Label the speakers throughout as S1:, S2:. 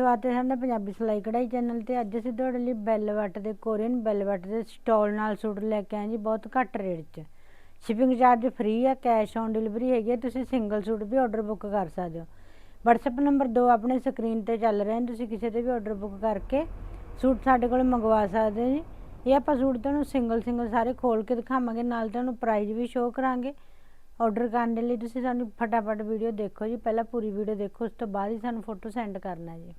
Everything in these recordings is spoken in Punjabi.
S1: ਸਵਾਗਤ ਹੈ ਸਾਡਾ ਪੰਜਾਬੀ ਸਿਲਾਈ ਕਢਾਈ ਚੈਨਲ ਤੇ ਅੱਜ ਅਸੀਂ ਤੁਹਾਡੇ ਲਈ ਬੈਲਵਟ ਦੇ ਕੋਰੀਅਨ ਬੈਲਵਟ ਦੇ ਸਟਾਲ ਨਾਲ ਸੂਟ ਲੈ ਕੇ ਆਏ ਜੀ, ਬਹੁਤ ਘੱਟ ਰੇਟ 'ਚ। ਸ਼ਿਪਿੰਗ ਚਾਰਜ ਫ੍ਰੀ ਹੈ ਕੈਸ਼ ਔਨ ਡਿਲੀਵਰੀ ਹੈਗੀ ਹੈ ਤੁਸੀਂ ਸਿੰਗਲ ਸੂਟ ਵੀ ਆਰਡਰ ਬੁੱਕ ਕਰ ਸਕਦੇ ਹੋ। WhatsApp ਨੰਬਰ 2 ਆਪਣੇ ਸਕਰੀਨ ਤੇ ਚੱਲ ਰਿਹਾ ਹੈ ਤੁਸੀਂ ਕਿਸੇ ਤੇ ਵੀ ਆਰਡਰ ਬੁੱਕ ਕਰਕੇ ਸੂਟ ਸਾਡੇ ਕੋਲ ਮੰਗਵਾ ਸਕਦੇ ਹੋ ਜੀ। ਇਹ ਆਪਾਂ ਸੂਟ ਤੁਹਾਨੂੰ ਸਿੰਗਲ ਸਿੰਗਲ ਸਾਰੇ ਖੋਲ ਕੇ ਦਿਖਾਵਾਂਗੇ, ਨਾਲ ਤੁਹਾਨੂੰ ਪ੍ਰਾਈਸ ਵੀ ਸ਼ੋਅ ਕਰਾਂਗੇ। ਆਰਡਰ ਕਰਨ ਦੇ ਲਈ ਤੁਸੀਂ ਸਾਨੂੰ ਫਟਾਫਟ ਵੀਡੀਓ ਦੇਖੋ ਜੀ, ਪਹਿਲਾਂ ਪੂਰੀ ਵੀਡੀਓ ਦੇਖੋ, ਉਸ ਤੋਂ ਬਾਅਦ ਹੀ ਸਾਨੂੰ ਫੋਟੋ ਸੈਂਡ ਕਰਨਾ ਜੀ।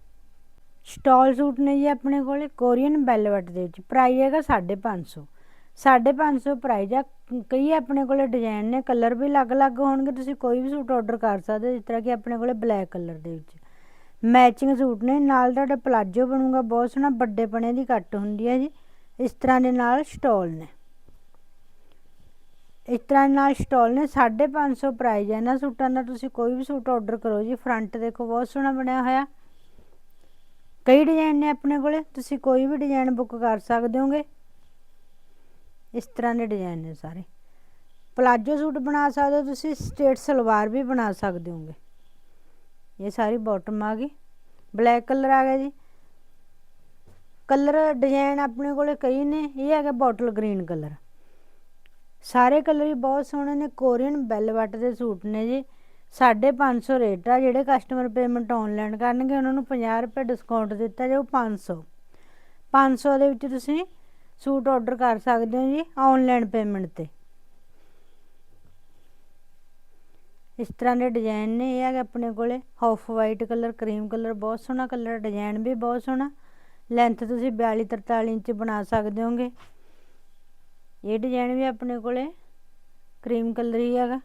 S1: ਸਟਾਲ ਸੂਟ ਨੇ ਜੀ ਆਪਣੇ ਕੋਲੇ, ਕੋਰੀਅਨ ਬੈਲਵਟ ਦੇ ਵਿੱਚ। ਪ੍ਰਾਈਸ ਹੈਗਾ 550 550 ਪ੍ਰਾਈਸ ਆ। ਕਈ ਆਪਣੇ ਕੋਲੇ ਡਿਜ਼ਾਈਨ ਨੇ ਕਲਰ ਵੀ ਅਲੱਗ-ਅਲੱਗ ਹੋਣਗੇ, ਤੁਸੀਂ ਕੋਈ ਵੀ ਸੂਟ ਆਰਡਰ ਕਰ ਸਕਦੇ ਹੋ, ਜਿਸ ਤਰ੍ਹਾਂ ਕਿ ਆਪਣੇ ਕੋਲੇ ਬਲੈਕ ਕਲਰ ਦੇ ਵਿੱਚ। ਮੈਚਿੰਗ ਸੂਟ ਨੇ, ਨਾਲ ਤੁਹਾਡਾ ਪਲਾਜੋ ਬਣੂਗਾ, ਬਹੁਤ ਸੋਹਣਾ ਵੱਡੇ ਪਣੇ ਦੀ ਕੱਟ ਹੁੰਦੀ ਹੈ ਜੀ। ਇਸ ਤਰ੍ਹਾਂ ਦੇ ਨਾਲ ਸਟਾਲ ਨੇ। ਇਸ ਤਰ੍ਹਾਂ ਨਾਲ ਸਟਾਲ ਨੇ 550 ਪ੍ਰਾਈਸ ਹੈ ਇਹਨਾਂ ਸੂਟਾਂ ਦਾ ਤੁਸੀਂ ਕੋਈ ਵੀ ਸੂਟ ਆਰਡਰ ਕਰੋ ਜੀ ਫਰੰਟ ਦੇਖੋ, ਬਹੁਤ ਸੋਹਣਾ ਬਣਿਆ ਹੋਇਆ। ਕਈ ਡਿਜ਼ਾਈਨ ਨੇ ਆਪਣੇ ਕੋਲੇ, ਤੁਸੀਂ ਕੋਈ ਵੀ ਡਿਜ਼ਾਈਨ ਬੁੱਕ ਕਰ ਸਕਦੇ ਹੋਗੇ। ਇਸ ਤਰ੍ਹਾਂ ਦੇ ਡਿਜ਼ਾਈਨ ਨੇ ਸਾਰੇ। ਪਲਾਜੋ ਸੂਟ ਬਣਾ ਸਕਦੇ ਹੋ ਤੁਸੀਂ, ਸਟੇਟ ਸਲਵਾਰ ਵੀ ਬਣਾ ਸਕਦੇ ਹੋਗੇ। ਇਹ ਸਾਰੀ ਬਾਟਮ ਆ ਗਈ। ਬਲੈਕ ਕਲਰ ਆ ਗਿਆ ਜੀ। ਕਲਰ ਡਿਜ਼ਾਈਨ ਆਪਣੇ ਕੋਲੇ ਕਈ ਨੇ, ਇਹ ਹੈਗਾ ਬੋਟਲ ਗ੍ਰੀਨ ਕਲਰ ਸਾਰੇ ਕਲਰ ਹੀ ਬਹੁਤ ਸੋਹਣੇ ਨੇ ਕੋਰੀਅਨ ਬੈਲਵਟ ਦੇ ਸੂਟ ਨੇ ਜੀ। 550 ਰੇਟ ਆ, ਜਿਹੜੇ ਕਸਟਮਰ ਪੇਮੈਂਟ ਆਨਲਾਈਨ ਕਰਨਗੇ, ਉਹਨਾਂ ਨੂੰ 50 ਰੁਪਏ ਡਿਸਕਾਊਂਟ ਦਿੱਤਾ ਜਾਊ 500 500 ਦੇ ਵਿੱਚ ਤੁਸੀਂ ਸੂਟ ਆਰਡਰ ਕਰ ਸਕਦੇ ਹੋ ਜੀ ਆਨਲਾਈਨ ਪੇਮੈਂਟ ਤੇ। ਇਸ ਤਰ੍ਹਾਂ ਦੇ ਡਿਜ਼ਾਈਨ ਨੇ, ਇਹ ਹੈਗੇ ਆਪਣੇ ਕੋਲੇ half white colour cream colour ਬਹੁਤ ਸੋਹਣਾ ਕਲਰ ਡਿਜ਼ਾਈਨ ਵੀ ਬਹੁਤ ਸੋਹਣਾ। ਲੈਂਥ ਤੁਸੀਂ 42 43 ਇੰਚ ਬਣਾ ਸਕਦੇ ਹੋਗੇ। ਇਹ ਡਿਜ਼ਾਈਨ ਵੀ ਆਪਣੇ ਕੋਲੇ ਕਰੀਮ ਕਲਰ ਹੀ ਹੈਗਾ।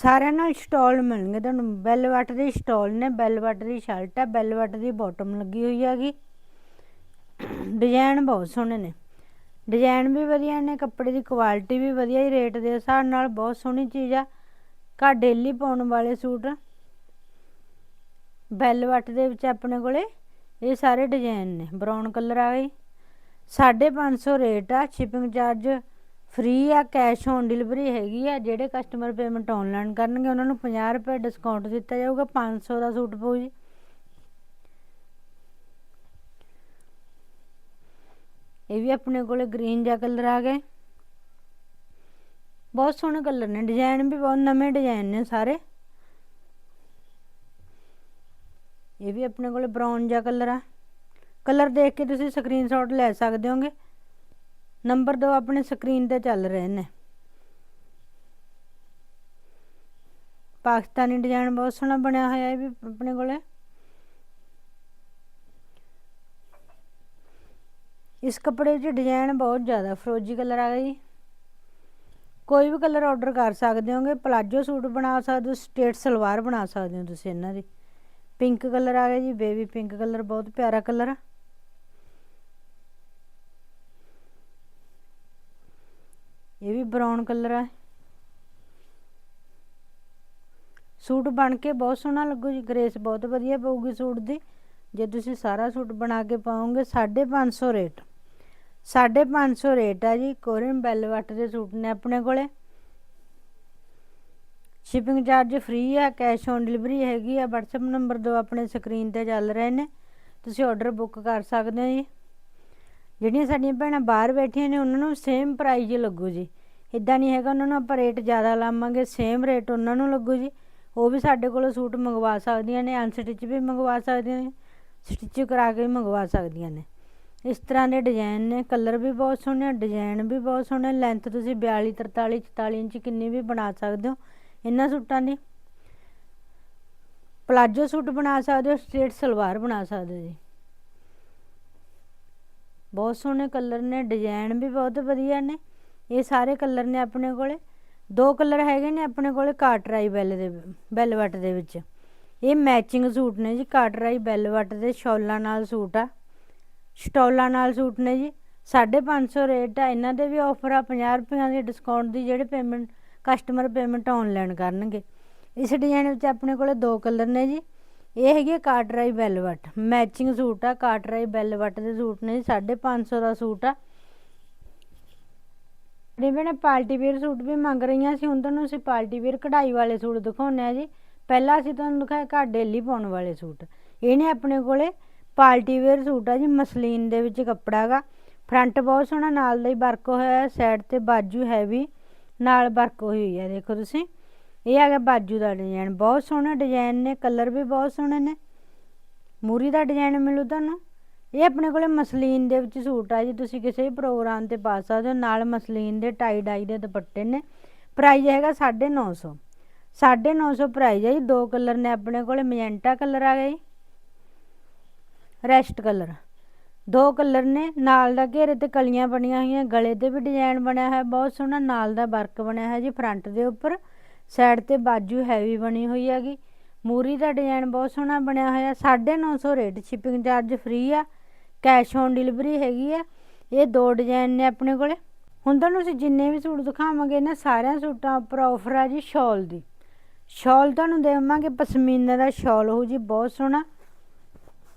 S1: ਸਾਰਿਆਂ ਨਾਲ ਸਟਾਲ ਮਿਲਣਗੇ ਤੁਹਾਨੂੰ। ਬੈਲਵਟ ਦੇ ਸਟਾਲ ਨੇ ਬੈਲਵਟ ਦੀ ਸ਼ਰਟ ਹੈ ਬੈਲਵਟ ਦੀ ਬਾਟਮ ਲੱਗੀ ਹੋਈ ਹੈਗੀ। ਡਿਜ਼ਾਈਨ ਬਹੁਤ ਸੋਹਣੇ ਨੇ। ਡਿਜ਼ਾਈਨ ਵੀ ਵਧੀਆ ਨੇ, ਕੱਪੜੇ ਦੀ ਕੁਆਲਿਟੀ ਵੀ ਵਧੀਆ ਹੀ ਰੇਟ ਦੇ ਹਿਸਾਬ ਨਾਲ ਬਹੁਤ ਸੋਹਣੀ ਚੀਜ਼ ਆ। ਘਰ ਡੇਲੀ ਪਾਉਣ ਵਾਲੇ ਸੂਟ। ਬੈਲਵਟ ਦੇ ਵਿੱਚ ਆਪਣੇ ਕੋਲੇ ਇਹ ਸਾਰੇ ਡਿਜ਼ਾਈਨ ਨੇ। ਬਰਾਊਨ ਕਲਰ ਆ ਗਈ। 550 ਰੇਟ ਆ ਸ਼ਿਪਿੰਗ ਚਾਰਜ ਫ੍ਰੀ ਆ ਕੈਸ਼ ਔਨ ਡਿਲੀਵਰੀ ਹੈਗੀ ਆ, ਜਿਹੜੇ ਕਸਟਮਰ ਪੇਮੈਂਟ ਆਨਲਾਈਨ ਕਰਨਗੇ, ਉਹਨਾਂ ਨੂੰ 50 ਰੁਪਏ ਡਿਸਕਾਊਂਟ ਦਿੱਤਾ ਜਾਊਗਾ 500 ਦਾ ਸੂਟ ਪਊ ਜੀ। ਇਹ ਵੀ ਆਪਣੇ ਕੋਲੇ ਗ੍ਰੀਨ ਜਿਹਾ ਕਲਰ ਆ ਗਏ ਬਹੁਤ ਸੋਹਣੇ ਕਲਰ ਨੇ ਡਿਜ਼ਾਈਨ ਵੀ ਬਹੁਤ ਨਵੇਂ ਡਿਜ਼ਾਈਨ ਨੇ ਸਾਰੇ। ਇਹ ਵੀ ਆਪਣੇ ਕੋਲੇ ਬਰਾਊਨ ਜਿਹਾ ਕਲਰ ਆ। ਕਲਰ ਦੇਖ ਕੇ ਤੁਸੀਂ ਸਕਰੀਨਸ਼ਾਟ ਲੈ ਸਕਦੇ ਹੋਗੇ। ਨੰਬਰ ਦੋ ਆਪਣੇ ਸਕਰੀਨ ਤੇ ਚੱਲ ਰਹੇ ਨੇ। ਪਾਕਿਸਤਾਨੀ ਡਿਜ਼ਾਈਨ ਬਹੁਤ ਸੋਹਣਾ ਬਣਿਆ ਹੋਇਆ ਹੈ ਵੀ ਆਪਣੇ ਕੋਲੇ। ਇਸ ਕੱਪੜੇ 'ਚ ਡਿਜ਼ਾਈਨ ਬਹੁਤ ਜ਼ਿਆਦਾ ਫਰੋਜੀ ਕਲਰ ਆ ਗਿਆ ਜੀ। ਕੋਈ ਵੀ ਕਲਰ ਆਰਡਰ ਕਰ ਸਕਦੇ ਹੋਗੇ, ਪਲਾਜੋ ਸੂਟ ਬਣਾ ਸਕਦੇ ਹੋ, ਸਟੇਟ ਸਲਵਾਰ ਬਣਾ ਸਕਦੇ ਹੋ ਤੁਸੀਂ ਇਹਨਾਂ ਦੀ। ਪਿੰਕ ਕਲਰ ਆ ਗਿਆ ਜੀ, ਬੇਬੀ ਪਿੰਕ ਕਲਰ, ਬਹੁਤ ਪਿਆਰਾ ਕਲਰ ਆ। ਇਹ ਵੀ ਬਰਾਊਨ ਕਲਰ ਆ। ਸੂਟ ਬਣ ਕੇ ਬਹੁਤ ਸੋਹਣਾ ਲੱਗੂ ਜੀ। ਗ੍ਰੇਸ ਬਹੁਤ ਵਧੀਆ ਪਊਗੀ ਸੂਟ ਦੀ। ਜੇ ਤੁਸੀਂ ਸਾਰਾ ਸੂਟ ਬਣਾ ਕੇ ਪਾਓਗੇ 550 ਰੇਟ। 550 ਰੇਟ ਆ ਜੀ। ਕੋਰੀਅਨ ਬੈਲਵਟ ਦੇ ਸੂਟ ਨੇ ਆਪਣੇ ਕੋਲੇ। ਸ਼ਿਪਿੰਗ ਚਾਰਜ ਫ੍ਰੀ ਆ ਕੈਸ਼ ਔਨ ਡਿਲੀਵਰੀ ਹੈਗੀ ਆ। WhatsApp ਨੰਬਰ ਦੋ ਆਪਣੇ ਸਕਰੀਨ ਤੇ ਚੱਲ ਰਹੇ ਨੇ। ਤੁਸੀਂ ਆਰਡਰ ਬੁੱਕ ਕਰ ਸਕਦੇ ਹੋ ਜੀ। ਜਿਹੜੀਆਂ ਸਾਡੀਆਂ ਭੈਣਾਂ ਬਾਹਰ ਬੈਠੀਆਂ ਨੇ, ਉਹਨਾਂ ਨੂੰ ਸੇਮ ਪ੍ਰਾਈਜ਼ ਲੱਗੂ ਜੀ। ਇਦਾਂ ਨਹੀਂ ਹੈਗਾ ਉਹਨਾਂ ਨੂੰ ਆਪਾਂ ਰੇਟ ਜ਼ਿਆਦਾ ਲਾਵਾਂਗੇ ਸੇਮ ਰੇਟ ਉਹਨਾਂ ਨੂੰ ਲੱਗੂ ਜੀ। ਉਹ ਵੀ ਸਾਡੇ ਕੋਲੋਂ ਸੂਟ ਮੰਗਵਾ ਸਕਦੀਆਂ ਨੇ ਅਨਸਟਿਚ ਵੀ ਮੰਗਵਾ ਸਕਦੀਆਂ ਨੇ ਸਟਿਚ ਕਰਾ ਕੇ ਵੀ ਮੰਗਵਾ ਸਕਦੀਆਂ ਨੇ। ਇਸ ਤਰ੍ਹਾਂ ਦੇ ਡਿਜ਼ਾਈਨ ਨੇ ਕਲਰ ਵੀ ਬਹੁਤ ਸੋਹਣੇ ਡਿਜ਼ਾਈਨ ਵੀ ਬਹੁਤ ਸੋਹਣੇ ਲੈਂਥ ਤੁਸੀਂ 42 43 44 ਇੰਚ ਕਿੰਨੀ ਵੀ ਬਣਾ ਸਕਦੇ ਹੋ, ਇਹਨਾਂ ਸੂਟਾਂ ਦੀ। ਪਲਾਜੋ ਸੂਟ ਬਣਾ ਸਕਦੇ ਹੋ ਸਟ੍ਰੇਟ ਸਲਵਾਰ ਬਣਾ ਸਕਦੇ ਹੋ ਜੀ। ਬਹੁਤ ਸੋਹਣੇ ਕਲਰ ਨੇ ਡਿਜ਼ਾਈਨ ਵੀ ਬਹੁਤ ਵਧੀਆ ਨੇ। ਇਹ ਸਾਰੇ ਕਲਰ ਨੇ ਆਪਣੇ ਕੋਲੇ। ਦੋ ਕਲਰ ਹੈਗੇ ਨੇ ਆਪਣੇ ਕੋਲੇ ਕਾਟਰਾਈ ਬੈਲ ਦੇ ਬੈਲਵਟ ਦੇ ਵਿੱਚ। ਇਹ ਮੈਚਿੰਗ ਸੂਟ ਨੇ ਜੀ ਕਾਟਰਾਈ ਬੈਲਵਟ ਦੇ ਸ਼ੌਲਾਂ ਨਾਲ ਸੂਟ ਆ। ਸਟੋਲਾਂ ਨਾਲ ਸੂਟ ਨੇ ਜੀ। 550 ਰੇਟ ਆ। ਇਹਨਾਂ ਦੇ ਵੀ ਆਫਰ ਆ 50 ਰੁਪਏ ਦੀ ਡਿਸਕਾਊਂਟ ਦੀ, ਜਿਹੜੇ ਪੇਮੈਂਟ, ਕਸਟਮਰ ਪੇਮੈਂਟ ਆਨਲਾਈਨ ਕਰਨਗੇ। ਇਸ ਡਿਜ਼ਾਈਨ ਵਿੱਚ ਆਪਣੇ ਕੋਲੇ ਦੋ ਕਲਰ ਨੇ ਜੀ। ਇਹ ਹੈਗੀ ਕਾਟਰਾਈ ਬੈਲਵਟ। ਮੈਚਿੰਗ ਸੂਟ ਆ, ਕਾਟਰਾਈ ਬੈਲਵਟ ਦੇ ਸੂਟ ਨੇ 550 ਦਾ ਸੂਟ ਆ। ਜਿਵੇਂ ਨੇ ਪਾਰਟੀ ਵੇਅਰ ਸੂਟ ਵੀ ਮੰਗ ਰਹੀਆਂ ਸੀ, ਹੁਣ ਤੁਹਾਨੂੰ ਅਸੀਂ ਪਾਰਟੀ ਵੇਅਰ ਕਢਾਈ ਵਾਲੇ ਸੂਟ ਦਿਖਾਉਂਦੇ ਆ ਜੀ। ਪਹਿਲਾਂ ਅਸੀਂ ਤੁਹਾਨੂੰ ਦਿਖਾਇਆ ਘਰ ਡੇਲੀ ਪਾਉਣ ਵਾਲੇ ਸੂਟ। ਇਹਨੇ ਆਪਣੇ ਕੋਲੇ ਪਾਰਟੀ ਵੇਅਰ ਸੂਟ ਆ ਜੀ, ਮਸਲੀਨ ਦੇ ਵਿੱਚ ਕੱਪੜਾ ਗਾ ਫਰੰਟ ਬਹੁਤ ਸੋਹਣਾ, ਨਾਲ ਦਾ ਹੀ ਵਰਕ ਹੋਇਆ ਹੈ ਸਾਈਡ ਤੇ ਬਾਜੂ ਹੈਵੀ ਨਾਲ ਵਰਕ ਹੋਈ ਹੋਈ ਹੈ ਦੇਖੋ ਤੁਸੀਂ। ਇਹ ਆ ਗਿਆ ਬਾਜੂ ਦਾ ਡਿਜ਼ਾਈਨ ਬਹੁਤ ਸੋਹਣਾ ਡਿਜ਼ਾਈਨ ਨੇ ਕਲਰ ਵੀ ਬਹੁਤ ਸੋਹਣੇ ਨੇ। ਮੂਰੀ ਦਾ ਡਿਜ਼ਾਈਨ ਮਿਲੂ ਤੁਹਾਨੂੰ? ਇਹ ਆਪਣੇ ਕੋਲੇ ਮਸਲੀਨ ਦੇ ਵਿੱਚ ਸੂਟ ਆ ਜੀ, ਤੁਸੀਂ ਕਿਸੇ ਵੀ ਪ੍ਰੋਗਰਾਮ ਤੇ ਪਾ ਸਕਦੇ ਹੋ। ਨਾਲ ਮਸਲੀਨ ਦੇ ਟਾਈ ਡਾਈ ਦੇ ਦੁਪੱਟੇ ਨੇ। ਪ੍ਰਾਈਸ ਹੈਗਾ 950 950 ਪ੍ਰਾਈਸ ਹੈ ਜੀ, ਦੋ ਕਲਰ ਨੇ ਆਪਣੇ ਕੋਲੇ ਮੈਜੈਂਟਾ ਕਲਰ ਆ ਗਿਆ ਜੀ ਰੈਸਟ ਕਲਰ ਦੋ ਕਲਰ ਨੇ, ਨਾਲ ਦਾ ਘੇਰੇ ਤੇ ਕਲੀਆਂ ਬਣੀਆਂ ਹੋਈਆਂ, ਗਲੇ ਤੇ ਵੀ ਡਿਜ਼ਾਈਨ ਬਣਿਆ ਹੋਇਆ, ਬਹੁਤ ਸੋਹਣਾ, ਨਾਲ ਦਾ ਵਰਕ ਬਣਿਆ ਹੋਇਆ ਜੀ ਫਰੰਟ ਦੇ ਉੱਪਰ। ਸਾਈਡ ਤੇ ਬਾਜੂ ਹੈਵੀ ਬਣੀ ਹੋਈ ਹੈਗੀ। ਮੂਰੀ ਦਾ ਡਿਜ਼ਾਈਨ ਬਹੁਤ ਸੋਹਣਾ ਬਣਿਆ ਹੋਇਆ। 950 ਰੇਟ ਸ਼ਿਪਿੰਗ ਚਾਰਜ ਫ੍ਰੀ ਆ। ਕੈਸ਼ ਔਨ ਡਿਲੀਵਰੀ ਹੈਗੀ ਆ। ਇਹ ਦੋ ਡਿਜ਼ਾਈਨ ਨੇ ਆਪਣੇ ਕੋਲੇ। ਹੁਣ ਤੁਹਾਨੂੰ ਅਸੀਂ ਜਿੰਨੇ ਵੀ ਸੂਟ ਦਿਖਾਵਾਂਗੇ ਨਾ ਸਾਰਿਆਂ ਸੂਟਾਂ ਉੱਪਰ ਆਫਰ ਆ ਜੀ ਸ਼ਾਲ ਦੀ। ਸ਼ਾਲ ਤੁਹਾਨੂੰ ਦੇਵਾਂਗੇ, ਪਸਮੀਨਾ ਦਾ ਸ਼ਾਲ। ਹੋਊ ਜੀ ਬਹੁਤ ਸੋਹਣਾ।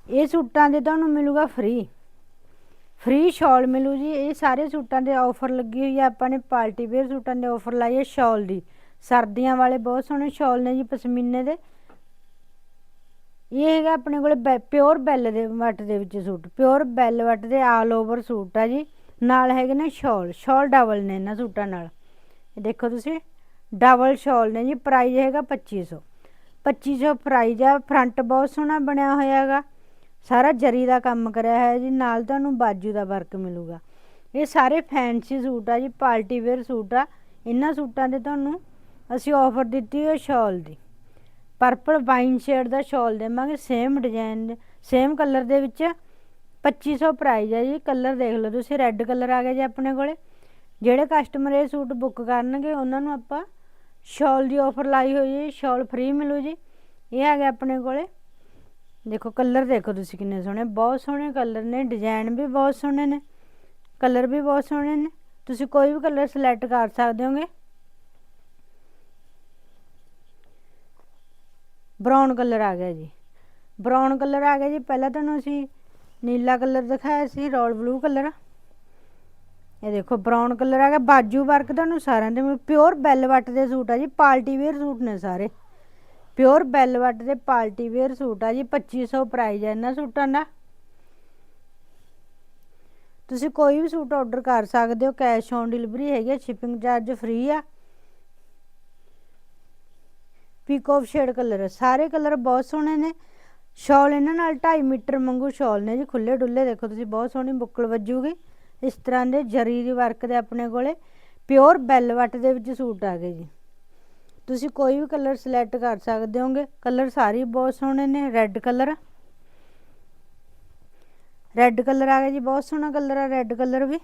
S1: ਇਹ ਸੂਟਾਂ ਦੇ ਤੁਹਾਨੂੰ ਮਿਲੂਗਾ ਫ੍ਰੀ। ਫ੍ਰੀ ਸ਼ਾਲ ਮਿਲੂ ਜੀ। ਇਹ ਸਾਰੇ ਸੂਟਾਂ ਦੇ ਆਫਰ ਲੱਗੀ ਹੋਈ ਆ। ਆਪਾਂ ਨੇ ਪਾਰਟੀ ਵੇਅਰ ਸੂਟਾਂ ਦੇ ਆਫਰ ਲਾਈ ਹੈ ਸ਼ਾਲ ਦੀ। ਸਰਦੀਆਂ ਵਾਲੇ ਬਹੁਤ ਸੋਹਣੇ ਸ਼ਾਲ ਨੇ ਜੀ ਪਸ਼ਮੀਨੇ ਦੇ। ਇਹ ਹੈਗਾ ਆਪਣੇ ਕੋਲੇ ਪਿਓਰ ਬੈਲ ਦੇ ਵੱਟ ਦੇ ਵਿੱਚ ਸੂਟ, ਪਿਓਰ ਬੈਲ ਵੱਟ ਦੇ ਆਲ ਓਵਰ ਸੂਟ ਆ ਜੀ। ਨਾਲ ਹੈਗੇ ਨੇ ਸ਼ਾਲ ਸ਼ਾਲ ਡਬਲ ਨੇ ਇਹਨਾਂ ਸੂਟਾਂ ਨਾਲ। ਇਹ ਦੇਖੋ ਤੁਸੀਂ, ਡਬਲ ਸ਼ਾਲ ਨੇ ਜੀ ਪ੍ਰਾਈਸ ਹੈਗਾ 2500 2500 ਪ੍ਰਾਈਸ ਆ ਫਰੰਟ ਬਹੁਤ ਸੋਹਣਾ ਬਣਿਆ ਹੋਇਆ ਹੈਗਾ। ਸਾਰਾ ਜਰੀ ਦਾ ਕੰਮ ਕਰਿਆ ਹੋਇਆ ਜੀ, ਨਾਲ ਤੁਹਾਨੂੰ ਬਾਜੂ ਦਾ ਵਰਕ ਮਿਲੂਗਾ। ਇਹ ਸਾਰੇ ਫੈਂਸੀ ਸੂਟ ਆ ਜੀ, ਪਾਰਟੀ ਵੇਅਰ ਸੂਟ ਆ। ਇਹਨਾਂ ਸੂਟਾਂ ਦੇ ਤੁਹਾਨੂੰ ਅਸੀਂ ਆਫਰ ਦਿੱਤੀ ਹੈ ਸ਼ਾਲ ਦੀ। ਪਰਪਲ ਵਾਈਨ ਸ਼ੇਡ ਦਾ ਸ਼ਾਲ ਦੇਵਾਂਗੇ ਸੇਮ ਡਿਜ਼ਾਈਨ ਸੇਮ ਕਲਰ ਦੇ ਵਿੱਚ 2500 ਪ੍ਰਾਈਸ ਹੈ ਜੀ। ਕਲਰ ਦੇਖ ਲਓ ਤੁਸੀਂ ਰੈੱਡ ਕਲਰ ਆ ਗਿਆ ਜੀ ਆਪਣੇ ਕੋਲੇ। ਜਿਹੜੇ ਕਸਟਮਰ ਇਹ ਸੂਟ ਬੁੱਕ ਕਰਨਗੇ, ਉਹਨਾਂ ਨੂੰ ਆਪਾਂ ਸ਼ਾਲ ਦੀ ਆਫਰ ਲਾਈ ਹੋਈ ਹੈ ਸ਼ਾਲ ਫ੍ਰੀ ਮਿਲੂ ਜੀ। ਇਹ ਆ ਗਿਆ ਆਪਣੇ ਕੋਲੇ। ਦੇਖੋ ਕਲਰ ਦੇਖੋ ਤੁਸੀਂ ਕਿੰਨੇ ਸੋਹਣੇ, ਬਹੁਤ ਸੋਹਣੇ ਕਲਰ ਨੇ ਡਿਜ਼ਾਈਨ ਵੀ ਬਹੁਤ ਸੋਹਣੇ ਨੇ ਕਲਰ ਵੀ ਬਹੁਤ ਸੋਹਣੇ ਨੇ। ਤੁਸੀਂ ਕੋਈ ਵੀ ਕਲਰ ਸਿਲੈਕਟ ਕਰ ਸਕਦੇ ਹੋਗੇ। ਬਰਾਊਨ ਕਲਰ ਆ ਗਿਆ ਜੀ। ਬਰਾਊਨ ਕਲਰ ਆ ਗਿਆ ਜੀ। ਪਹਿਲਾਂ ਤੁਹਾਨੂੰ ਅਸੀਂ ਨੀਲਾ ਕਲਰ ਦਿਖਾਇਆ ਸੀ, ਰੋਲ ਬਲੂ ਕਲਰ ਇਹ ਦੇਖੋ ਬਰਾਊਨ ਕਲਰ ਆ ਗਿਆ। ਬਾਜੂ ਵਰਕ ਤੁਹਾਨੂੰ ਸਾਰਿਆਂ ਦੇ ਪਿਓਰ ਬੈਲਵਟ ਦੇ ਸੂਟ ਆ ਜੀ। ਪਾਰਟੀ ਵੇਅਰ ਸੂਟ ਨੇ ਸਾਰੇ। ਪਿਓਰ ਬੈਲਵਟ ਦੇ ਪਾਰਟੀ ਵੇਅਰ ਸੂਟ ਆ ਜੀ। 2500 ਪ੍ਰਾਈਸ ਆ ਇਹਨਾਂ ਸੂਟਾਂ ਦਾ। ਤੁਸੀਂ ਕੋਈ ਵੀ ਸੂਟ ਆਰਡਰ ਕਰ ਸਕਦੇ ਹੋ। ਕੈਸ਼ ਔਨ ਡਿਲੀਵਰੀ ਹੈਗੀ ਸ਼ਿਪਿੰਗ ਚਾਰਜ ਫ੍ਰੀ ਆ। ਪੀਕ ਸ਼ੇਡ ਕਲਰ ਸਾਰੇ ਕਲਰ ਬਹੁਤ ਸੋਹਣੇ ਨੇ। ਸ਼ਾਲ ਇਹਨਾਂ ਨਾਲ 2.5 ਮੀਟਰ ਮੰਗੂ ਸ਼ਾਲ ਨੇ ਜੀ। ਖੁੱਲੇ ਡੁੱਲੇ ਦੇਖੋ ਤੁਸੀਂ, ਬਹੁਤ ਸੋਹਣੀ ਬੁੱਕਲ ਵੱਜੂਗੀ। ਇਸ ਤਰ੍ਹਾਂ ਦੇ ਜਰੀ ਦੀ ਵਰਕ ਦੇ ਆਪਣੇ ਕੋਲੇ। ਪਿਓਰ ਬੈਲਵਟ ਦੇ ਵਿੱਚ ਸੂਟ ਆ ਗਏ ਜੀ। ਤੁਸੀਂ ਕੋਈ ਵੀ ਕਲਰ ਸਿਲੈਕਟ ਕਰ ਸਕਦੇ ਹੋਗੇ। ਕਲਰ ਸਾਰੇ ਬਹੁਤ ਸੋਹਣੇ ਨੇ। ਰੈੱਡ ਕਲਰ ਰੈੱਡ ਕਲਰ ਆ ਗਿਆ ਜੀ। ਬਹੁਤ ਸੋਹਣਾ ਕਲਰ ਆ। ਰੈੱਡ ਕਲਰ ਵੀ।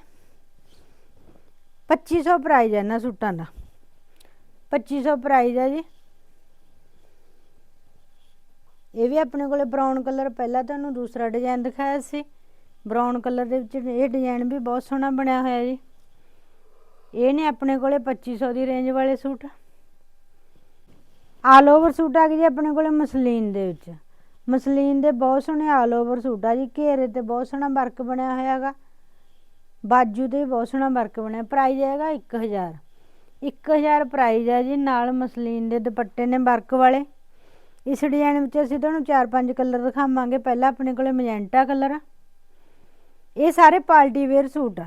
S1: 2500 ਪ੍ਰਾਈਜ਼ ਹੈ ਇਹਨਾਂ ਸੂਟਾਂ ਦਾ। 2500 ਪ੍ਰਾਈਜ਼ ਹੈ ਜੀ। ਇਹ ਵੀ ਆਪਣੇ ਕੋਲੇ ਬਰਾਊਨ ਕਲਰ ਪਹਿਲਾਂ ਤੁਹਾਨੂੰ ਦੂਸਰਾ ਡਿਜ਼ਾਈਨ ਦਿਖਾਇਆ ਸੀ। ਬਰਾਊਨ ਕਲਰ ਦੇ ਵਿੱਚ ਇਹ ਡਿਜ਼ਾਈਨ ਵੀ ਬਹੁਤ ਸੋਹਣਾ ਬਣਿਆ ਹੋਇਆ ਜੀ। ਇਹ ਨੇ ਆਪਣੇ ਕੋਲੇ 2500 ਦੀ ਰੇਂਜ ਵਾਲੇ ਸੂਟ। ਆਲ ਓਵਰ ਸੂਟ ਆ ਗਏ ਜੀ ਆਪਣੇ ਕੋਲੇ ਮਸਲੀਨ ਦੇ ਵਿੱਚ। ਮਸਲੀਨ ਦੇ ਬਹੁਤ ਸੋਹਣੇ ਆਲ ਓਵਰ ਸੂਟ ਆ ਜੀ। ਘੇਰੇ ਤੇ ਬਹੁਤ ਸੋਹਣਾ ਵਰਕ ਬਣਿਆ ਹੋਇਆ ਹੈਗਾ। ਬਾਜੂ ਤੇ ਬਹੁਤ ਸੋਹਣਾ ਵਰਕ ਬਣਿਆ। ਪ੍ਰਾਈਸ ਹੈਗਾ 1000 1000 ਪ੍ਰਾਈਸ ਆ ਜੀ ਨਾਲ ਮਸਲੀਨ ਦੇ ਦੁਪੱਟੇ ਨੇ ਵਰਕ ਵਾਲੇ। ਇਸ ਡਿਜ਼ਾਈਨ ਵਿੱਚ ਅਸੀਂ ਤੁਹਾਨੂੰ 4-5 ਕਲਰ ਦਿਖਾਵਾਂਗੇ। ਪਹਿਲਾਂ ਆਪਣੇ ਕੋਲੇ ਮੈਜੈਂਟਾ ਕਲਰ ਆ। ਇਹ ਸਾਰੇ ਪਾਰਟੀ ਵੇਅਰ ਸੂਟ ਆ।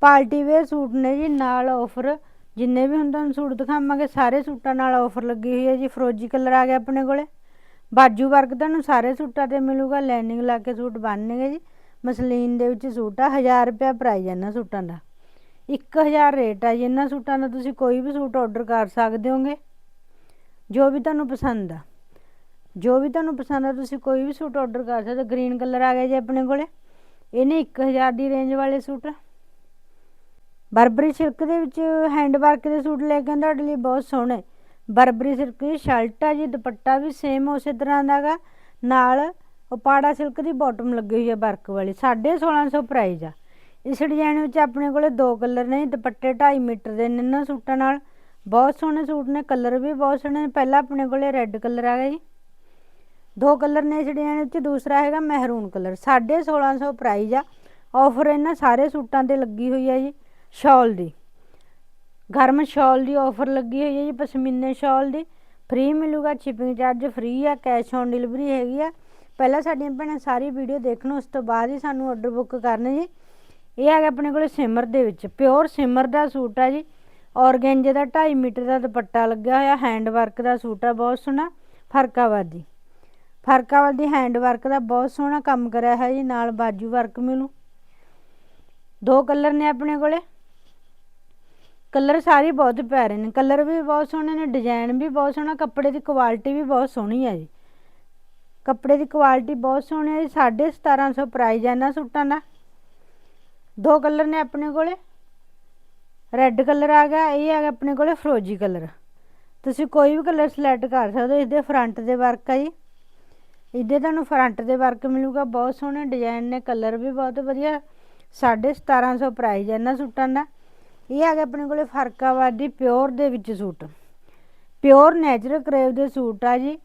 S1: ਪਾਰਟੀ ਵੇਅਰ ਸੂਟ ਨੇ ਜੀ, ਨਾਲ ਆਫਰ ਜਿੰਨੇ ਵੀ ਹੁਣ ਤੁਹਾਨੂੰ ਸੂਟ ਦਿਖਾਵਾਂਗੇ, ਸਾਰੇ ਸੂਟਾਂ ਨਾਲ ਆਫਰ ਲੱਗੀ ਹੋਈ ਹੈ ਜੀ। ਫਰੋਜੀ ਕਲਰ ਆ ਗਿਆ ਆਪਣੇ ਕੋਲੇ। ਬਾਜੂ ਵਰਗ ਤੁਹਾਨੂੰ ਸਾਰੇ ਸੂਟਾਂ ਤੇ ਮਿਲੂਗਾ। ਲਾਈਨਿੰਗ ਲਾ ਕੇ ਸੂਟ ਬਣਨਗੇ ਜੀ। ਮਸਲੀਨ ਦੇ ਵਿੱਚ ਸੂਟ ਆ। 1000 ਰੁਪਿਆ ਪ੍ਰਾਈਸ ਹੈ ਇਹਨਾਂ ਸੂਟਾਂ ਦਾ। 1000 ਰੇਟ ਆ ਜੀ ਇਹਨਾਂ ਸੂਟਾਂ ਦਾ। ਤੁਸੀਂ ਕੋਈ ਵੀ ਸੂਟ ਆਰਡਰ ਕਰ ਸਕਦੇ ਹੋਗੇ। ਜੋ ਵੀ ਤੁਹਾਨੂੰ ਪਸੰਦ ਆ। ਜੋ ਵੀ ਤੁਹਾਨੂੰ ਪਸੰਦ ਆ, ਤੁਸੀਂ ਕੋਈ ਵੀ ਸੂਟ ਆਰਡਰ ਕਰ ਸਕਦੇ ਹੋ। ਗ੍ਰੀਨ ਕਲਰ ਆ ਗਿਆ ਜੀ ਆਪਣੇ ਕੋਲੇ। ਇਹਨੇ 1000 ਦੀ ਰੇਂਜ ਵਾਲੇ ਸੂਟ। ਬਰਬਰੀ ਸਿਲਕ ਦੇ ਵਿੱਚ ਹੈਂਡ ਵਰਕ ਦੇ ਸੂਟ ਲੈ ਕੇ ਤੁਹਾਡੇ ਲਈ ਬਹੁਤ ਸੋਹਣੇ। ਬਰਬਰੀ ਸਿਲਕ ਦੀ ਸ਼ਰਟ ਆ ਜੀ, ਦੁਪੱਟਾ ਵੀ ਸੇਮ ਉਸੇ ਤਰ੍ਹਾਂ ਦਾਗਾ ਨਾਲ ਉਪਾੜਾ ਸਿਲਕ ਦੀ ਬਾਟਮ ਲੱਗੀ ਹੋਈ ਹੈ ਵਰਕ ਵਾਲੀ 1650 ਪ੍ਰਾਈਸ ਆ। ਇਸ ਡਿਜ਼ਾਈਨ ਵਿੱਚ ਆਪਣੇ ਕੋਲੇ ਦੋ ਕਲਰ ਨੇ ਦੁਪੱਟੇ 2.5 ਮੀਟਰ ਦੇ ਨੇ ਇਹਨਾਂ ਸੂਟਾਂ ਨਾਲ। ਬਹੁਤ ਸੋਹਣੇ ਸੂਟ ਨੇ ਕਲਰ ਵੀ ਬਹੁਤ ਸੋਹਣੇ ਪਹਿਲਾਂ ਆਪਣੇ ਕੋਲੇ ਰੈੱਡ ਕਲਰ ਆ ਗਿਆ ਜੀ। ਦੋ ਕਲਰ ਨੇ ਇਸ ਡਿਜ਼ਾਈਨ ਵਿੱਚ ਦੂਸਰਾ ਹੈਗਾ ਮਹਿਰੂਨ ਕਲਰ। 1650 ਪ੍ਰਾਈਜ਼ ਆ। ਆਫਰ ਇਹਨਾਂ ਸਾਰੇ ਸੂਟਾਂ ਤੇ ਲੱਗੀ ਹੋਈ ਹੈ ਜੀ, ਸ਼ਾਲ ਦੀ। ਗਰਮ ਸ਼ਾਲ ਦੀ ਆਫਰ ਲੱਗੀ ਹੋਈ ਹੈ ਜੀ, ਪਸ਼ਮੀਨੇ ਸ਼ਾਲ ਦੀ। ਫ੍ਰੀ ਮਿਲੂਗਾ, ਸ਼ਿਪਿੰਗ ਚਾਰਜ ਫ੍ਰੀ ਆ, ਕੈਸ਼ ਔਨ ਡਿਲੀਵਰੀ ਹੈਗੀ ਆ। ਪਹਿਲਾਂ ਸਾਡੀਆਂ ਭੈਣਾਂ ਸਾਰੀ ਵੀਡੀਓ ਦੇਖਣ, ਉਸ ਤੋਂ ਬਾਅਦ ਹੀ ਸਾਨੂੰ ਆਰਡਰ ਬੁੱਕ ਕਰਨ ਜੀ। ਇਹ ਹੈਗਾ ਆਪਣੇ ਕੋਲ ਸਿਮਰ ਦੇ ਵਿੱਚ। ਪਿਓਰ ਸਿਮਰ ਦਾ ਸੂਟ ਆ ਜੀ। ਔਰਗੈਂਜੇ ਦਾ 2.5 ਮੀਟਰ ਦਾ ਦੁਪੱਟਾ ਲੱਗਿਆ ਹੋਇਆ ਹੈਂਡ ਵਰਕ ਦਾ ਸੂਟ ਆ, ਬਹੁਤ ਸੋਹਣਾ ਫਰਕਾਵਾਦੀ ਫਰਕਾਵਾਦੀ ਹੈਂਡ ਵਰਕ ਦਾ ਬਹੁਤ ਸੋਹਣਾ ਕੰਮ ਕਰਿਆ ਹੈ ਜੀ, ਨਾਲ ਬਾਜੂ ਵਰਕ ਮਿਲੂ। ਦੋ ਕਲਰ ਨੇ ਆਪਣੇ ਕੋਲੇ। ਕਲਰ ਸਾਰੇ ਬਹੁਤ ਪਿਆਰੇ ਨੇ ਕਲਰ ਵੀ ਬਹੁਤ ਸੋਹਣੇ ਨੇ ਡਿਜ਼ਾਈਨ ਵੀ ਬਹੁਤ ਸੋਹਣਾ, ਕੱਪੜੇ ਦੀ ਕੁਆਲਿਟੀ ਵੀ ਬਹੁਤ ਸੋਹਣੀ ਹੈ ਜੀ। ਕੱਪੜੇ ਦੀ ਕੁਆਲਿਟੀ ਬਹੁਤ ਸੋਹਣੀ ਹੈ ਜੀ 1750 ਪ੍ਰਾਈਸ ਹੈ ਇਹਨਾਂ ਸੂਟਾਂ ਦਾ। ਦੋ ਕਲਰ ਨੇ ਆਪਣੇ ਕੋਲੇ। ਰੈੱਡ ਕਲਰ ਆ ਗਿਆ, ਇਹ ਆ ਗਿਆ ਆਪਣੇ ਕੋਲੇ ਫਰੋਜੀ ਕਲਰ ਤੁਸੀਂ ਕੋਈ ਵੀ ਕਲਰ ਸਿਲੈਕਟ ਕਰ ਸਕਦੇ ਹੋ, ਇਹਦੇ ਫਰੰਟ ਦੇ ਵਰਕ ਆ ਜੀ। ਇਹਦੇ ਤੁਹਾਨੂੰ ਫਰੰਟ ਦੇ ਵਰਕ ਮਿਲੂਗਾ, ਬਹੁਤ ਸੋਹਣੇ ਡਿਜ਼ਾਈਨ ਨੇ ਕਲਰ ਵੀ ਬਹੁਤ ਵਧੀਆ। 1750 ਪ੍ਰਾਈਸ ਹੈ ਇਹਨਾਂ ਸੂਟਾਂ ਦਾ। ਇਹ ਆ ਗਿਆ ਆਪਣੇ ਕੋਲੇ ਫਰਕਾਵਾਦੀ ਪਿਓਰ ਦੇ ਵਿੱਚ ਸੂਟ। ਪਿਓਰ ਨੈਚੁਰਲ ਕਰੇਵ ਦੇ ਸੂਟ ਆ ਜੀ।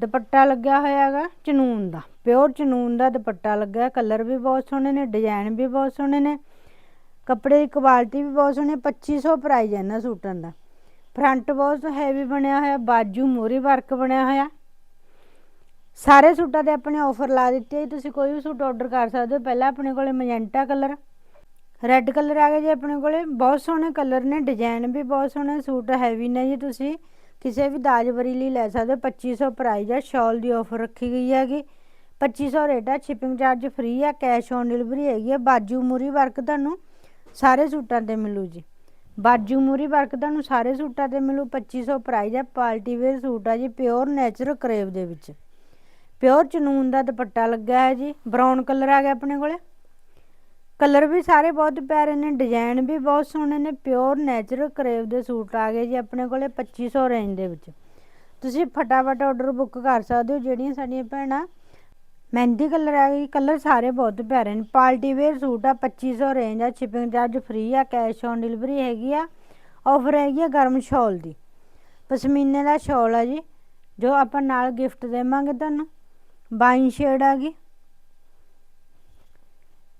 S1: ਦੁਪੱਟਾ ਲੱਗਿਆ ਹੋਇਆ ਹੈਗਾ, ਚਨੂਨ ਦਾ। ਪਿਓਰ ਚਨੂਨ ਦਾ ਦੁਪੱਟਾ ਲੱਗਾ ਕਲਰ ਵੀ ਬਹੁਤ ਸੋਹਣੇ ਨੇ ਡਿਜ਼ਾਈਨ ਵੀ ਬਹੁਤ ਸੋਹਣੇ ਨੇ। ਕੱਪੜੇ ਦੀ ਕੁਆਲਿਟੀ ਵੀ ਬਹੁਤ ਸੋਹਣੀ 2500 ਪ੍ਰਾਈਸ ਹੈ ਇਹਨਾਂ ਸੂਟਾਂ ਦਾ। ਫਰੰਟ ਬਹੁਤ ਹੈਵੀ ਬਣਿਆ ਹੋਇਆ, ਬਾਜੂ ਮੋਰੀ ਵਰਕ ਬਣਿਆ ਹੋਇਆ। ਸਾਰੇ ਸੂਟਾਂ 'ਤੇ ਆਪਣੇ ਆਫਰ ਲਾ ਦਿੱਤੇ ਜੀ। ਤੁਸੀਂ ਕੋਈ ਵੀ ਸੂਟ ਆਰਡਰ ਕਰ ਸਕਦੇ ਹੋ। ਪਹਿਲਾਂ ਆਪਣੇ ਕੋਲੇ ਮੈਜੈਂਟਾ ਕਲਰ ਰੈੱਡ ਕਲਰ ਆ ਗਿਆ ਜੀ ਆਪਣੇ ਕੋਲੇ। ਬਹੁਤ ਸੋਹਣੇ ਕਲਰ ਨੇ ਡਿਜ਼ਾਈਨ ਵੀ ਬਹੁਤ ਸੋਹਣੇ, ਸੂਟ ਹੈਵੀ ਨੇ ਜੀ ਤੁਸੀਂ। ਕਿਸੇ ਵੀ ਦਾਜਵਰੀ ਲਈ ਲੈ ਸਕਦੇ ਹੋ। 2500 ਪ੍ਰਾਈਸ ਹੈ ਸ਼ਾਲ ਦੀ ਆਫਰ ਰੱਖੀ ਗਈ ਹੈਗੀ। 2500 ਰੇਟ ਹੈ ਸ਼ਿਪਿੰਗ ਚਾਰਜ ਫ੍ਰੀ ਹੈ ਕੈਸ਼ ਔਨ ਡਿਲੀਵਰੀ ਹੈਗੀ ਹੈ ਬਾਜੂ ਮੂਰੀ ਵਰਕ ਤੁਹਾਨੂੰ ਸਾਰੇ ਸੂਟਾਂ ਤੇ ਮਿਲੂ ਜੀ। ਬਾਜੂ ਮੂਰੀ ਵਰਕ ਤੁਹਾਨੂੰ ਸਾਰੇ ਸੂਟਾਂ ਤੇ ਮਿਲੂ। 2500 ਪ੍ਰਾਈਸ ਹੈ ਪਾਰਟੀ ਵੇਅਰ ਸੂਟ ਹੈ ਜੀ ਪਿਓਰ ਨੈਚੁਰਲ ਕਰੇਵ ਦੇ ਵਿੱਚ। ਪਿਓਰ ਚਨੂਨ ਦਾ ਦੁਪੱਟਾ ਲੱਗਾ ਹੈ ਜੀ ਬਰਾਊਨ ਕਲਰ ਆ ਗਿਆ ਆਪਣੇ ਕੋਲੇ। ਕਲਰ ਵੀ ਸਾਰੇ ਬਹੁਤ ਪਿਆਰੇ ਨੇ ਡਿਜ਼ਾਈਨ ਵੀ ਬਹੁਤ ਸੋਹਣੇ ਨੇ ਪਿਓਰ ਨੈਚੁਰਲ ਕਰੇਵ ਦੇ ਸੂਟ ਆ ਗਏ ਜੀ ਆਪਣੇ ਕੋਲੇ 2500 ਰੇਂਜ ਦੇ ਵਿੱਚ। ਤੁਸੀਂ ਫਟਾਫਟ ਆਰਡਰ ਬੁੱਕ ਕਰ ਸਕਦੇ ਹੋ ਜਿਹੜੀਆਂ ਸਾਡੀਆਂ ਭੈਣਾਂ। ਮਹਿੰਦੀ ਕਲਰ ਆ ਗਈ ਕਲਰ ਸਾਰੇ ਬਹੁਤ ਪਿਆਰੇ ਨੇ। ਪਾਰਟੀ ਵੇਅਰ ਸੂਟ ਆ 2500 ਰੇਂਜ ਆ ਸ਼ਿਪਿੰਗ ਚਾਰਜ ਫ੍ਰੀ ਆ ਕੈਸ਼ ਔਨ ਡਿਲੀਵਰੀ ਹੈਗੀ ਆ। ਆਫਰ ਹੈਗੀ ਆ ਗਰਮ ਸ਼ਾਲ ਦੀ। ਪਸ਼ਮੀਨੇ ਦਾ ਸ਼ਾਲ ਆ ਜੀ, ਜੋ ਆਪਾਂ ਨਾਲ ਗਿਫਟ ਦੇਵਾਂਗੇ ਤੁਹਾਨੂੰ। ਬਾਈਨ ਸ਼ੇਡ ਆ ਗਈ।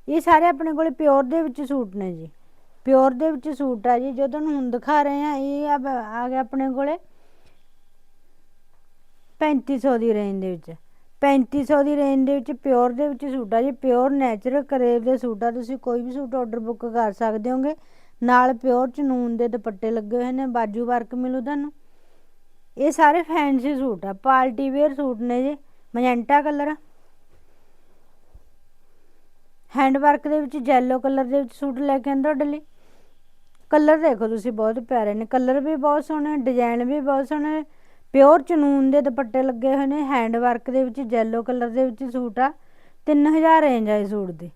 S1: ਇਹ ਸਾਰੇ ਆਪਣੇ ਕੋਲ ਪਿਓਰ ਦੇ ਵਿੱਚ ਸੂਟ ਨੇ ਜੀ। ਪਿਓਰ ਦੇ ਵਿੱਚ ਸੂਟ ਆ ਜੀ। ਜੋ ਤੁਹਾਨੂੰ ਹੁਣ ਦਿਖਾ ਰਹੇ ਆ ਇਹ ਆ ਗਿਆ ਆਪਣੇ ਕੋਲੇ 3500 ਦੀ ਰੇਂਜ ਦੇ ਵਿੱਚ। 3500 ਦੀ ਰੇਂਜ ਦੇ ਵਿੱਚ ਪਿਓਰ ਦੇ ਵਿੱਚ ਸੂਟ ਆ ਜੀ। ਪਿਓਰ ਨੈਚੁਰਲ ਕਰੇਵ ਦੇ ਸੂਟ ਆ। ਤੁਸੀਂ ਕੋਈ ਵੀ ਸੂਟ ਆਰਡਰ ਬੁੱਕ ਕਰ ਸਕਦੇ ਹੋਗੇ। ਨਾਲ ਪਿਓਰ ਚਨੂਨ ਦੇ ਦੁਪੱਟੇ ਲੱਗੇ ਹੋਏ ਨੇ। ਬਾਜੂ ਵਰਕ ਮਿਲੂ ਤੁਹਾਨੂੰ। ਇਹ ਸਾਰੇ ਫੈਂਸੀ ਸੂਟ ਆ। ਪਾਰਟੀ ਵੇਅਰ ਸੂਟ ਨੇ ਜੀ। Magenta colour. ਹੈਂਡ ਵਰਕ ਦੇ ਵਿੱਚ ਜੈਲੋ ਕਲਰ ਦੇ ਵਿੱਚ ਸੂਟ ਲੈ ਕੇ ਆਂਦਾ ਤੁਹਾਡੇ ਲਈ। ਕਲਰ ਦੇਖੋ ਤੁਸੀਂ, ਬਹੁਤ ਪਿਆਰੇ ਨੇ। ਕਲਰ ਵੀ ਬਹੁਤ ਸੋਹਣੇ ਡਿਜ਼ਾਈਨ ਵੀ ਬਹੁਤ ਸੋਹਣੇ। ਪਿਓਰ ਚਨੂਨ ਦੇ ਦੁਪੱਟੇ ਲੱਗੇ ਹੋਏ ਨੇ। ਹੈਂਡ ਵਰਕ ਦੇ ਵਿੱਚ ਜੈਲੋ ਕਲਰ ਦੇ ਵਿੱਚ ਸੂਟ ਆ। 3000 ਰੇਂਜ ਆ ਇਸ ਸੂਟ ਦੀ।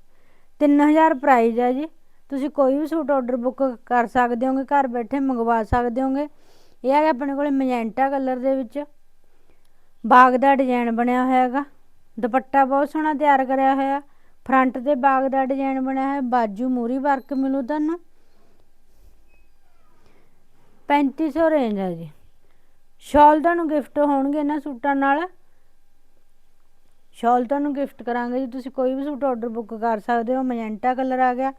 S1: 3000 ਪ੍ਰਾਈਸ ਆ ਜੀ। ਤੁਸੀਂ ਕੋਈ ਵੀ ਸੂਟ ਆਰਡਰ ਬੁੱਕ ਕਰ ਸਕਦੇ ਹੋਗੇ, ਘਰ ਬੈਠੇ ਮੰਗਵਾ ਸਕਦੇ ਹੋਗੇ। ਇਹ ਹੈਗਾ ਆਪਣੇ ਕੋਲੇ ਮੈਜੈਂਟਾ ਕਲਰ ਦੇ ਵਿੱਚ ਬਾਗ ਦਾ ਡਿਜ਼ਾਈਨ ਬਣਿਆ ਹੋਇਆ ਹੈਗਾ ਦੁਪੱਟਾ ਬਹੁਤ ਸੋਹਣਾ ਤਿਆਰ ਕਰਿਆ ਹੋਇਆ। ਫਰੰਟ ਤੇ ਬਾਗ ਦਾ ਡਿਜ਼ਾਈਨ ਬਣਿਆ ਹੈ ਬਾਜੂ ਮੂਰੀ ਵਰਕ ਮਿਲੂ ਤੁਹਾਨੂੰ। 3500 ਰੇਂਜ ਹੈ ਜੀ। ਸ਼ਾਲ ਤੁਹਾਨੂੰ ਗਿਫਟ ਹੋਣਗੇ ਇਹਨਾਂ ਸੂਟਾਂ ਨਾਲ। ਸ਼ਾਲ ਤੁਹਾਨੂੰ ਗਿਫਟ ਕਰਾਂਗੇ ਜੀ। ਤੁਸੀਂ ਕੋਈ ਵੀ ਸੂਟ ਆਰਡਰ ਬੁੱਕ ਕਰ ਸਕਦੇ ਹੋ। ਮੈਜੈਂਟਾ ਕਲਰ ਆ ਗਿਆ।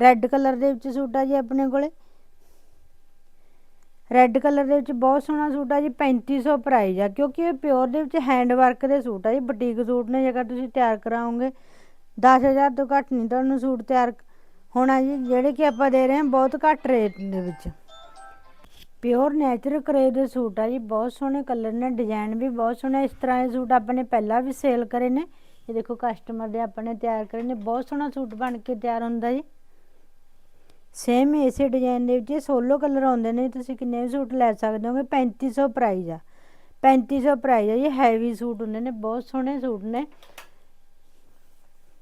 S1: ਰੈੱਡ ਕਲਰ ਦੇ ਵਿੱਚ ਸੂਟ ਆ ਜੀ ਆਪਣੇ ਕੋਲੇ। ਰੈੱਡ ਕਲਰ ਦੇ ਵਿੱਚ ਬਹੁਤ ਸੋਹਣਾ ਸੂਟ ਆ ਜੀ 3500 ਪ੍ਰਾਈਜ਼ ਆ, ਕਿਉਂਕਿ ਇਹ ਪਿਓਰ ਦੇ ਵਿੱਚ ਹੈਂਡ ਵਰਕ ਦੇ ਸੂਟ ਆ ਜੀ ਬੁਟੀਕ ਸੂਟ ਨੇ, ਜੇਕਰ ਤੁਸੀਂ ਤਿਆਰ ਕਰਾਓਗੇ 10000 ਤੋਂ ਘੱਟ ਨਹੀਂ ਤੁਹਾਨੂੰ ਸੂਟ ਤਿਆਰ ਹੋਣਾ ਜੀ, ਜਿਹੜੇ ਕਿ ਆਪਾਂ ਦੇ ਰਹੇ ਹਾਂ, ਬਹੁਤ ਘੱਟ ਰੇਟ ਦੇ ਵਿੱਚ। ਪਿਓਰ ਨੈਚੁਰਲ ਕਰੇ ਦੇ ਸੂਟ ਆ ਜੀ, ਬਹੁਤ ਸੋਹਣੇ ਕਲਰ ਨੇ ਡਿਜ਼ਾਈਨ ਵੀ ਬਹੁਤ ਸੋਹਣੇ ਇਸ ਤਰ੍ਹਾਂ ਦੇ ਸੂਟ ਆਪਾਂ ਨੇ ਪਹਿਲਾਂ ਵੀ ਸੇਲ ਕਰੇ ਨੇ। ਇਹ ਦੇਖੋ ਕਸਟਮਰ ਦੇ ਆਪਾਂ ਨੇ ਤਿਆਰ ਕਰੇ ਨੇ, ਬਹੁਤ ਸੋਹਣਾ ਸੂਟ ਬਣ ਕੇ ਤਿਆਰ ਹੁੰਦਾ ਜੀ। ਸੇਮ ਇਸੇ ਡਿਜ਼ਾਈਨ ਦੇ ਵਿੱਚ ਸੋਲੋ ਕਲਰ ਆਉਂਦੇ ਨੇ, ਤੁਸੀਂ ਕਿੰਨੇ ਵੀ ਸੂਟ ਲੈ ਸਕਦੇ ਹੋਗੇ 3500 ਪ੍ਰਾਈਸ ਆ। 3500 ਪ੍ਰਾਈਸ ਆ ਜੀ ਹੈਵੀ ਸੂਟ ਹੁੰਦੇ ਨੇ, ਬਹੁਤ ਸੋਹਣੇ ਸੂਟ ਨੇ।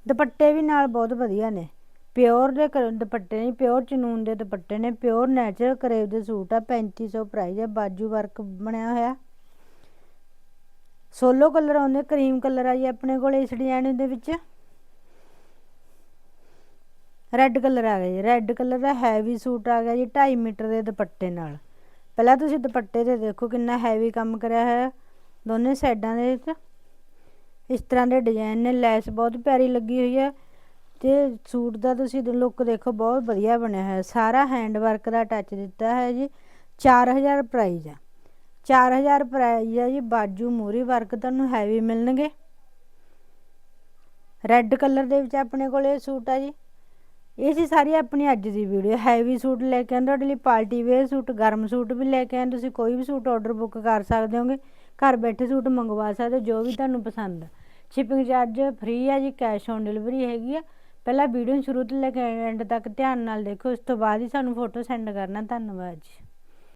S1: ਦੁਪੱਟੇ ਵੀ ਨਾਲ ਬਹੁਤ ਵਧੀਆ ਨੇ। ਪਿਓਰ ਦੇ ਕਰ- ਦੁਪੱਟੇ ਨੇ ਪਿਓਰ ਚਨੂਨ ਦੇ ਦੁਪੱਟੇ ਨੇ ਪਿਓਰ ਨੈਚੁਰਲ ਕਰੇਵ ਦੇ ਸੂਟ ਆ 3500 ਪ੍ਰਾਈਸ ਆ, ਬਾਜੂ ਵਰਕ ਬਣਿਆ ਹੋਇਆ। ਸੋਲੋ ਕਲਰ ਆਉਂਦੇ ਕਰੀਮ ਕਲਰ ਆ ਜੀ ਆਪਣੇ ਕੋਲ ਇਸ ਡਿਜ਼ਾਈਨ ਦੇ ਵਿੱਚ। ਰੈੱਡ ਕਲਰ ਆ ਗਿਆ ਜੀ। ਰੈੱਡ ਕਲਰ ਦਾ ਹੈਵੀ ਸੂਟ ਆ ਗਿਆ ਜੀ 2.5 ਮੀਟਰ ਦੇ ਦੁਪੱਟੇ ਨਾਲ। ਪਹਿਲਾਂ ਤੁਸੀਂ ਦੁਪੱਟੇ ਤੇ ਦੇਖੋ ਕਿੰਨਾ ਹੈਵੀ ਕੰਮ ਕਰਿਆ ਹੋਇਆ ਦੋਨੇ ਸਾਈਡਾਂ ਦੇ ਵਿੱਚ ਇਸ ਤਰ੍ਹਾਂ ਦੇ ਡਿਜ਼ਾਈਨ ਨੇ। ਲੈਸ ਬਹੁਤ ਪਿਆਰੀ ਲੱਗੀ ਹੋਈ ਹੈ। ਤੇ ਸੂਟ ਦਾ ਤੁਸੀਂ ਲੁੱਕ ਦੇਖੋ, ਬਹੁਤ ਵਧੀਆ ਬਣਿਆ ਹੋਇਆ। ਸਾਰਾ ਹੈਂਡ ਵਰਕ ਦਾ ਟੱਚ ਦਿੱਤਾ ਹੈ ਜੀ। 4000 ਪ੍ਰਾਈਜ਼ ਆ। 4000 ਪ੍ਰਾਈਜ਼ ਆ ਜੀ। ਬਾਜੂ ਮੂਰੀ ਵਰਕ ਤੁਹਾਨੂੰ ਹੈਵੀ ਮਿਲਣਗੇ। ਰੈੱਡ ਕਲਰ ਦੇ ਵਿੱਚ ਆਪਣੇ ਕੋਲ ਇਹ ਸੂਟ ਆ ਜੀ। ਇਹ ਸੀ ਸਾਰੀ ਆਪਣੀ ਅੱਜ ਦੀ ਵੀਡੀਓ ਹੈਵੀ ਸੂਟ ਲੈ ਕੇ ਆਂਦੇ ਤੁਹਾਡੇ ਲਈ ਪਾਰਟੀ ਵੇਅਰ ਸੂਟ ਗਰਮ ਸੂਟ ਵੀ ਲੈ ਕੇ ਆਏ, ਤੁਸੀਂ ਕੋਈ ਵੀ ਸੂਟ ਆਰਡਰ ਬੁੱਕ ਕਰ ਸਕਦੇ ਹੋਗੇ, ਘਰ ਬੈਠੇ ਸੂਟ ਮੰਗਵਾ ਸਕਦੇ ਹੋ, ਜੋ ਵੀ ਤੁਹਾਨੂੰ ਪਸੰਦ ਆ। ਸ਼ਿਪਿੰਗ ਚਾਰਜ ਫ੍ਰੀ ਆ ਜੀ ਕੈਸ਼ ਔਨ ਡਿਲੀਵਰੀ ਹੈਗੀ ਆ। ਪਹਿਲਾਂ ਵੀਡੀਓ ਸ਼ੁਰੂ ਤੋਂ ਲੈ ਕੇ ਐਂਡ ਤੱਕ ਧਿਆਨ ਨਾਲ ਦੇਖੋ, ਉਸ ਤੋਂ ਬਾਅਦ ਹੀ ਸਾਨੂੰ ਫੋਟੋ ਸੈਂਡ ਕਰਨਾ, ਧੰਨਵਾਦ ਜੀ।